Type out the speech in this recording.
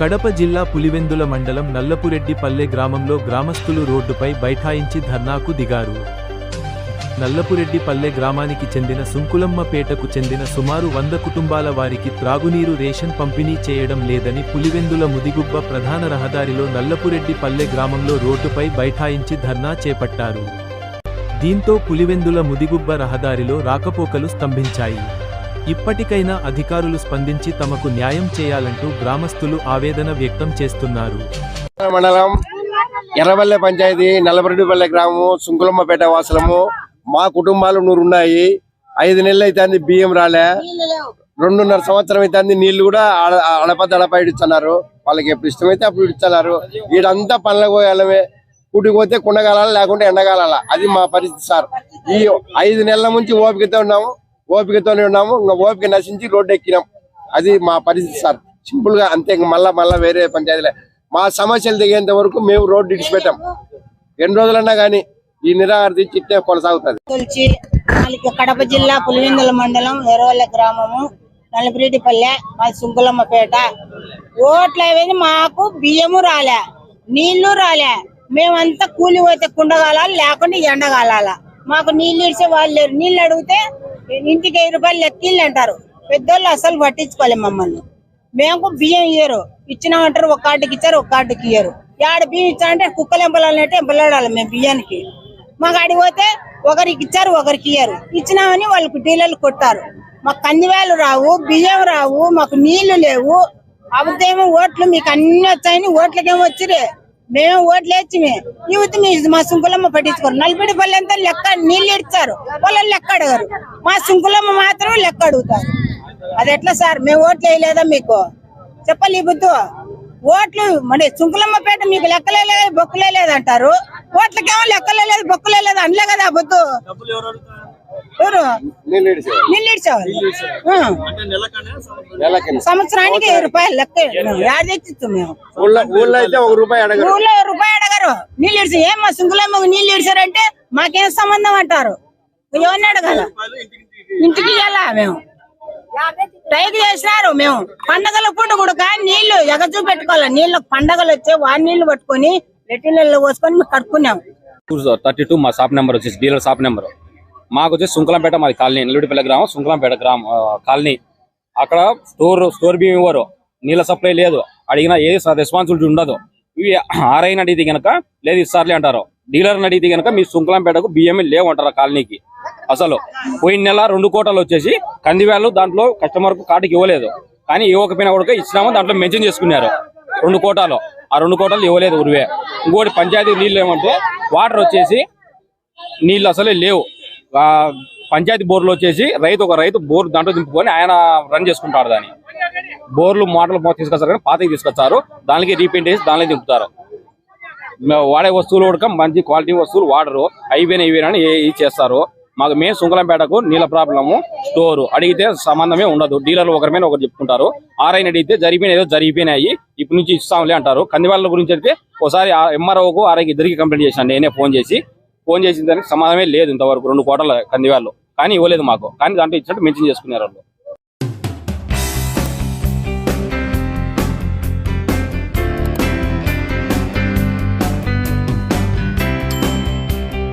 కడప జిల్లా పులివెందుల మండలం నల్లపురెడ్డిపల్లె గ్రామంలో గ్రామస్తులు రోడ్డుపై బైఠాయించి ధర్నాకు దిగారు. నల్లపురెడ్డిపల్లె గ్రామానికి చెందిన సుంకులమ్మపేటకు చెందిన సుమారు వంద కుటుంబాల వారికి త్రాగునీరు రేషన్ పంపిణీ చేయడం లేదని పులివెందుల ముదిగుబ్బ ప్రధాన రహదారిలో నల్లపురెడ్డిపల్లె గ్రామంలో రోడ్డుపై బైఠాయించి ధర్నా చేపట్టారు. దీంతో పులివెందుల ముదిగుబ్బ రహదారిలో రాకపోకలు స్తంభించాయి. ఇప్పటికైనా అధికారులు స్పందించి తమకు న్యాయం చేయాలంటూ గ్రామస్తులు ఆవేదన వ్యక్తం చేస్తున్నారు. మండలం ఎర్రబల్లె పంచాయతీ నల్లబరెడ్డిపల్లె గ్రామము సుంకులమ్మపేట వాసులము. మా కుటుంబాలు నూరు ఉన్నాయి. ఐదు నెలలు అయితే బియ్యం రాలే. రెండున్నర సంవత్సరం అయితే నీళ్ళు కూడా ఆడ- అడప దడప వాళ్ళకి ఎప్పుడు ఇష్టమైతే అప్పుడు ఇడుచున్నారు వీడంతా పనులకు పోయాలమే కూటికి పోతే కుండగాల లేకుంటే ఎండగాల అది మా పరిస్థితి సార్. ఈ ఐదు నెలల నుంచి ఓపికతో ఉన్నాము. ఓపికతోనే ఉన్నాము ఇంకా ఓపిక నశించి రోడ్డు ఎక్కినాం. అది మా పరిస్థితి సార్. సింపుల్గా అంతే ఇంకా మళ్ళా మళ్ళా వేరే పంచాయతీలే. మా సమస్యలు దిగేంత వరకు మేము రోడ్డు ఇడిచిపెట్టాం. ఎన్ని రోజులన్నా కానీ ఈ నిరాహార దీక్ష ఇట్టే కొనసాగుతుంది కడప జిల్లా పులివెందుల మండలం ఎరవల్ల గ్రామము నలపిరెడ్డిపల్లె మా సుంకులమ్మపేట ఓట్లు అవేది మాకు బియ్యము రాలే నీళ్ళు రాలే. మేమంతా కూలి పోతే కుండగాల లేకుండా ఎండగాల మాకు నీళ్ళు ఇడిచే వాళ్ళు లేరు. నీళ్ళు అడిగితే ఇంటికి వెయ్యి రూపాయలు లెక్కీళ్ళు అంటారు. పెద్దోళ్ళు అసలు పట్టించుకోలేము మమ్మల్ని. మేము బియ్యం ఇయ్యరు. ఇచ్చినామంటారు ఒక కార్డుకి ఇచ్చారు ఒక కార్డుకి ఇయ్యరు. ఏడు బియ్యం ఇచ్చారంటే కుక్కలు ఎంపలాలంటే ఎంపలాడాలి మేము బియ్యానికి. మాకు అడిగిపోతే ఒకరికి ఇచ్చారు ఒకరికి ఇయ్యరు. ఇచ్చినామని వాళ్ళకి డీలర్లు కొట్టారు. మాకు కందివేలు రావు బియ్యం రావు మాకు నీళ్ళు లేవు. అబద్ధేమో ఓట్లు మీకు అన్ని వచ్చాయని ఓట్లకేమో వచ్చిరే మేము ఓట్లు యూత్ మీ మా సుంకులమ్మ పట్టించుకోరు. నలభై పల్లె అంతా లెక్క నీళ్ళు ఇచ్చారు వాళ్ళు లెక్క అడగరు. మా సుంకులమ్మ మాత్రం లెక్క అడుగుతారు. అది ఎట్లా సార్? మేము ఓట్లు వేయలేదా మీకు? చెప్పాలి ఈ బుద్ధు. ఓట్లు మరి చుంకులమ్మపేట మీకు లెక్కలే లేదు బొక్కులే లేదంటారు. ఓట్లకేమో లెక్కలే లేదు బొక్కులే లేదు అనలే కదా ఆ బుద్ధు ఎవరు. నెలకి సంవత్సరానికి వెయ్యి రూపాయలు లెక్క యాడ తెచ్చిస్తాం మేము? ఊళ్ళో అయితే ఒక రూపాయి అడగరు. ఊళ్ళో రూపాయి అడగరు. నీళ్ళు ఇడిచి ఏం మా సుంకులమ్మ నీళ్ళు ఇడిచారంటే మాకేం సంబంధం అంటారు? ఎవరిని అడగాల? ఇంటికి ఇవ్వాలా మేము. టైక్ చేసినారు మేము. పండగల పూట కూడా నీళ్ళు ఎగచూ పెట్టుకోవాలి? నీళ్ళు పండగలు వచ్చే వారి నీళ్ళు పట్టుకొని లెట్టిన్లలో పోసుకొని మేము కట్టుకున్నాం థర్టీ టూ మా షాప్ నెంబర్ వచ్చేసి డీలర్ షాప్ నెంబర్. మాకు వచ్చి సుంకలంపేట మాది కాలనీ నెల్లూడిపల్లి గ్రామం సుంకలంపేట గ్రామం ఆ, కాలనీ. అక్కడ స్టోర్ స్టోర్ బియ్యం ఇవ్వరు. నీళ్ళ సప్లై లేదు. అడిగినా ఏది రెస్పాన్సిబిలిటీ ఉండదు. ఇవి ఆర్ఐని అడిగితే గనక లేదు ఇస్తారులే అంటారు. డీలర్ని అడిగితే గనక మీ సుంకలంపేటకు బియ్యం లేవు అంటారు కాలనీకి. అసలు పోయిన నెల రెండు కోటలు వచ్చేసి కందివేళ్ళు దాంట్లో కస్టమర్కు కార్డుకి ఇవ్వలేదు. కానీ ఇవ్వకపోయినా కూడా ఇచ్చినాము దాంట్లో మెన్షన్ చేసుకున్నారు. రెండు కోటాలు. ఆ రెండు కోటాలు ఇవ్వలేదు ఉరివే ఇంకోటి పంచాయతీ నీళ్ళు ఏమంటే వాటర్ వచ్చేసి నీళ్ళు అసలే లేవు. పంచాయతీ బోర్లు వచ్చేసి రైతు ఒక రైతు బోర్ దాంట్లో దింపుకొని ఆయన రన్ చేసుకుంటాడు దాన్ని. బోర్లు మోటార్లు మొత్తం తీసుకొస్తారు కానీ పాతకి తీసుకొచ్చారు దానికి రీపెయింట్ చేసి దానిలో దింపుతారు. వాడే వస్తువులు కూడా మంచి క్వాలిటీ వస్తువులు వాడరు. అయిపోయినా అయిపోయినా అని ఇది చేస్తారు. మాకు మెయిన్ సుంకలంపేటకు నీళ్ళ ప్రాబ్లము స్టోర్ అడిగితే సంబంధమే ఉండదు. డీలర్లు ఒకరి మీద ఒకరు చెప్పుకుంటారు. ఆర్ఐని అడిగితే జరిగిపోయిన ఏదో జరిగిపోయినాయి. ఇప్పటి నుంచి ఇస్తాంలే అంటారు. కందివాళ్ళ గురించి అయితే ఒకసారి ఎంఆర్ఓకు ఆర్ఐకి ఇద్దరికి కంప్లైంట్ చేశాను. నేనే ఫోన్ చేసి ఫోన్ చేసిన దానికి సమాధానమే లేదు ఇంతవరకు రెండు కోటల కందివాళ్ళు కానీ ఇవ్వలేదు మాకు. కానీ దాంట్లో ఇచ్చినట్టు మెన్షన్ చేసుకున్నారు వాళ్ళు